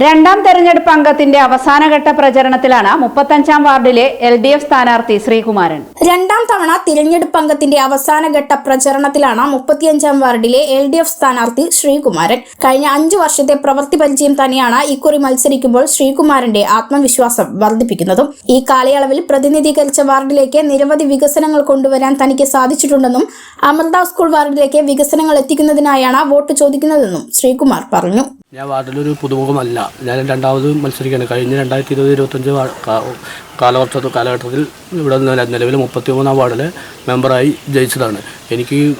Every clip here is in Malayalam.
രണ്ടാം തെരഞ്ഞെടുപ്പ് അംഗത്തിന്റെ അവസാനഘട്ട പ്രചരണത്തിലാണ് മുപ്പത്തഞ്ചാം വാർഡിലെ എൽ ഡി എഫ് സ്ഥാനാർത്ഥി ശ്രീകുമാരൻ. രണ്ടാം തവണ തിരഞ്ഞെടുപ്പ് അംഗത്തിന്റെ അവസാനഘട്ട പ്രചരണത്തിലാണ് മുപ്പത്തിയഞ്ചാം വാർഡിലെ എൽ ഡി എഫ് സ്ഥാനാർത്ഥി ശ്രീകുമാരൻ. കഴിഞ്ഞ അഞ്ചു വർഷത്തെ പ്രവൃത്തി പരിചയം തന്നെയാണ് ഇക്കുറി മത്സരിക്കുമ്പോൾ ശ്രീകുമാരന്റെ ആത്മവിശ്വാസം വർദ്ധിപ്പിക്കുന്നതും. ഈ കാലയളവിൽ പ്രതിനിധീകരിച്ച വാർഡിലേക്ക് നിരവധി വികസനങ്ങൾ കൊണ്ടുവരാൻ തനിക്ക് സാധിച്ചിട്ടുണ്ടെന്നും അമൃത സ്കൂൾ വാർഡിലേക്ക് വികസനങ്ങൾ എത്തിക്കുന്നതിനായാണ് വോട്ട് ചോദിക്കുന്നതെന്നും ശ്രീകുമാർ പറഞ്ഞു. ഞാൻ വാർഡിലൊരു പുതുമുഖമല്ല. ഞാൻ രണ്ടാമത് മത്സരിക്കുകയാണ്. കഴിഞ്ഞ രണ്ടായിരത്തി ഇരുപത് ഇരുപത്തഞ്ച് കാലവർഷ കാലഘട്ടത്തിൽ ഇവിടെ നില- നിലവിൽ മുപ്പത്തി മൂന്നാം വാർഡിൽ മെമ്പറായി ജയിച്ചതാണ്. എനിക്ക്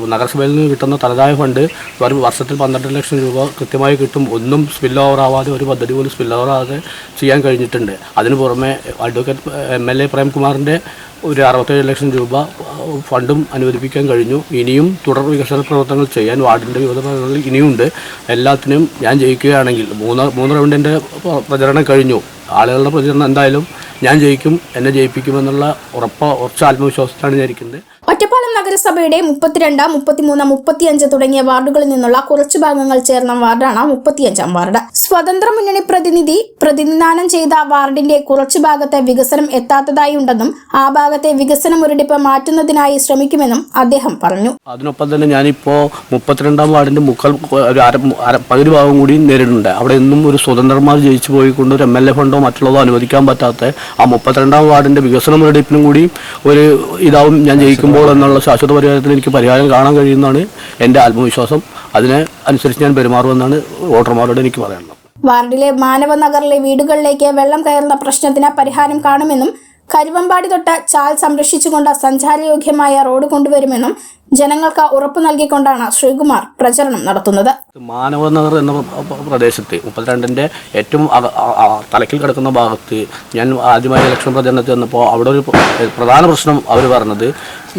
നഗരസഭയിൽ നിന്ന് കിട്ടുന്ന തനതായ ഫണ്ട് ഒരു വർഷത്തിൽ പന്ത്രണ്ട് ലക്ഷം രൂപ കൃത്യമായി കിട്ടും. ഒന്നും സ്പിൽ ഓവർ ആവാതെ ഒരു പദ്ധതി പോലും സ്പിൽ ഓവർ ആവാതെ ചെയ്യാൻ കഴിഞ്ഞിട്ടുണ്ട്. അതിനു പുറമെ അഡ്വക്കേറ്റ് എം എൽ എ പ്രേംകുമാറിന്റെ ഒരു അറുപത്തേഴ് ലക്ഷം രൂപ ഫണ്ടും അനുവദിപ്പിക്കാൻ കഴിഞ്ഞു. ഇനിയും തുടർ വികസന പ്രവർത്തനങ്ങൾ ചെയ്യാൻ വാർഡിന്റെ വിവിധ ഭാഗങ്ങളിൽ ഇനിയുണ്ട്. എല്ലാത്തിനും ഞാൻ ജയിക്കുകയാണെങ്കിൽ മൂന്ന് മൂന്ന് റൗണ്ടിന്റെ പ്രചരണം കഴിഞ്ഞു. ആളുകളുടെ പ്രചരണം എന്തായാലും ഞാൻ ജയിക്കും എന്നെ ജയിപ്പിക്കുമെന്നുള്ള ഉറപ്പ ഉറച്ച ആത്മവിശ്വാസത്തിലാണ് ഞാൻ ഇരിക്കുന്നത്. ഒറ്റപ്പാലം നഗരസഭയുടെ മുപ്പത്തിരണ്ട് മുപ്പത്തിമൂന്ന് മുപ്പത്തിയഞ്ച് തുടങ്ങിയ വാർഡുകളിൽ നിന്നുള്ള കുറച്ചു ഭാഗങ്ങൾ ചേർന്ന വാർഡാണ് മുപ്പത്തിയഞ്ചാം വാർഡ്. സ്വതന്ത്ര മുന്നണി പ്രതിനിധി പ്രതിനിധാനം ചെയ്ത വാർഡിന്റെ കുറച്ചു ഭാഗത്തെ വികസനം എത്താത്തതായി ഉണ്ടെന്നും ആ ഭാഗത്തെ വികസന മുരടിപ്പ് മാറ്റുന്നതിനായി ശ്രമിക്കുമെന്നും അദ്ദേഹം പറഞ്ഞു. അതിനൊപ്പം തന്നെ ഞാനിപ്പോ മുപ്പത്തിരണ്ടാം വാർഡിന്റെ മുക്കാൽ പകുതി ഭാഗം കൂടി നേരിടുന്നുണ്ട്. അവിടെ ഇന്നും ഒരു സ്വതന്ത്രമാർ ജയിച്ചു പോയിക്കൊണ്ട് ഒരു എം എൽ എ ഫണ്ടോ മറ്റുള്ളതോ അനുവദിക്കാൻ പറ്റാത്ത ആ മുപ്പത്തിരണ്ടാം വാർഡിന്റെ വികസന മുരടിപ്പിനും കൂടി ഒരു ഇതാവും ഞാൻ ജയിക്കുമ്പോൾ എന്നുള്ള ശാശ്വത പരിഹാരത്തിന് എനിക്ക് പരിഹാരം കാണാൻ കഴിയുന്നതാണ് എന്റെ ആത്മവിശ്വാസം. അതിനെ അനുസരിച്ച് ഞാൻ പെരുമാറുമെന്നാണ് വോട്ടർമാരോട് എനിക്ക് പറയാനുള്ളത്. വാർഡിലെ മാനവ നഗറിലെ വീടുകളിലേക്ക് വെള്ളം കയറുന്ന പ്രശ്നത്തിന് പരിഹാരം കാണുമെന്നും കരുവമ്പാടി തൊട്ട് ചാൽ സംരക്ഷിച്ചുകൊണ്ട് സഞ്ചാരയോഗ്യമായ റോഡ് കൊണ്ടുവരുമെന്നും ജനങ്ങൾക്ക് ഉറപ്പു നൽകിക്കൊണ്ടാണ് ശ്രീകുമാർ പ്രചരണം നടത്തുന്നത്. മാനവ നഗർ എന്ന പ്ര- പ്ര- പ്രദേശത്ത് മുപ്പത്തിരണ്ടിന്റെ ഏറ്റവും തലക്കിൽ കിടക്കുന്ന ഭാഗത്ത് ഞാൻ ആദ്യമായി ഇലക്ഷൻ പ്രചരണത്തിൽ വന്നപ്പോൾ അവിടെ ഒരു പ്രധാന പ്രശ്നം അവർ പറഞ്ഞത്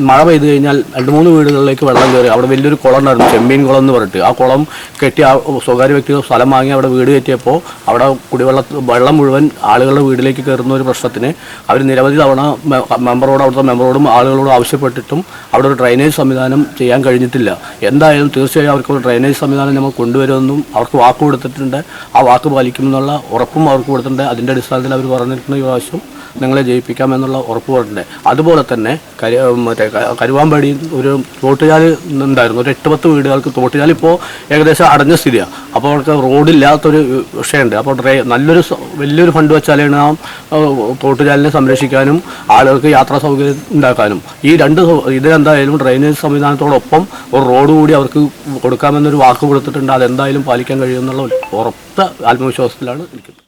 മഴ പെയ്തു കഴിഞ്ഞാൽ രണ്ട് മൂന്ന് വീടുകളിലേക്ക് വെള്ളം കയറി. അവിടെ വലിയൊരു കുളം ഉണ്ടായിരുന്നു ചെമ്മീൻ കുളം എന്ന് പറഞ്ഞിട്ട്. ആ കുളം കെട്ടി ആ സ്വകാര്യ വ്യക്തികൾ സ്ഥലം വാങ്ങി അവിടെ വീട് കെട്ടിയപ്പോൾ അവിടെ കുടിവെള്ള വെള്ളം മുഴുവൻ ആളുകളുടെ വീട്ടിലേക്ക് കയറുന്ന ഒരു പ്രശ്നത്തിന് അവർ നിരവധി തവണ മെമ്പറോട് അവിടുത്തെ മെമ്പറോടും ആളുകളോടും ആവശ്യപ്പെട്ടിട്ടും അവിടെ ഒരു ഡ്രൈനേജ് സംവിധാനം ചെയ്യാൻ കഴിഞ്ഞിട്ടില്ല. എന്തായാലും തീർച്ചയായും അവർക്ക് ഒരു ഡ്രൈനേജ് സംവിധാനം നമ്മൾ കൊണ്ടുവരുമെന്നും അവർക്ക് വാക്ക് കൊടുത്തിട്ടുണ്ട്. ആ വാക്ക് പാലിക്കുമെന്നുള്ള ഉറപ്പും അവർക്ക് കൊടുത്തിട്ടുണ്ട്. അതിന്റെ അടിസ്ഥാനത്തിൽ അവർ പറഞ്ഞിരിക്കുന്ന പ്രാവശ്യം നിങ്ങളെ ജയിപ്പിക്കാമെന്നുള്ള ഉറപ്പ് പറഞ്ഞിട്ടുണ്ട് അതുപോലെ തന്നെ കരി മറ്റേ കരുവാമ്പടി ഒരു തോട്ടുചാൽ ഉണ്ടായിരുന്നു. ഒരു എട്ട് പത്ത് വീടുകൾക്ക് തോട്ടുചാൽ ഇപ്പോൾ ഏകദേശം അടഞ്ഞ സ്ഥിതിയാണ് അപ്പോൾ അവർക്ക് റോഡില്ലാത്തൊരു വിഷയമുണ്ട്. അപ്പോൾ ഡ്രൈ നല്ലൊരു വലിയൊരു ഫണ്ട് വെച്ചാലാണ് ആ തോട്ടുചാലിനെ സംരക്ഷിക്കാനും ആളുകൾക്ക് യാത്രാ സൗകര്യം ഉണ്ടാക്കാനും. ഈ രണ്ട് ഇതിലെന്തായാലും ഡ്രൈനേജ് സംവിധാനത്തോടൊപ്പം ഒരു റോഡ് കൂടി അവർക്ക് കൊടുക്കാമെന്നൊരു വാക്ക് കൊടുത്തിട്ടുണ്ട്. അതെന്തായാലും പാലിക്കാൻ കഴിയുമെന്നുള്ള ഉറപ്പ് ആത്മവിശ്വാസത്തിലാണ് ഇരിക്കുന്നത്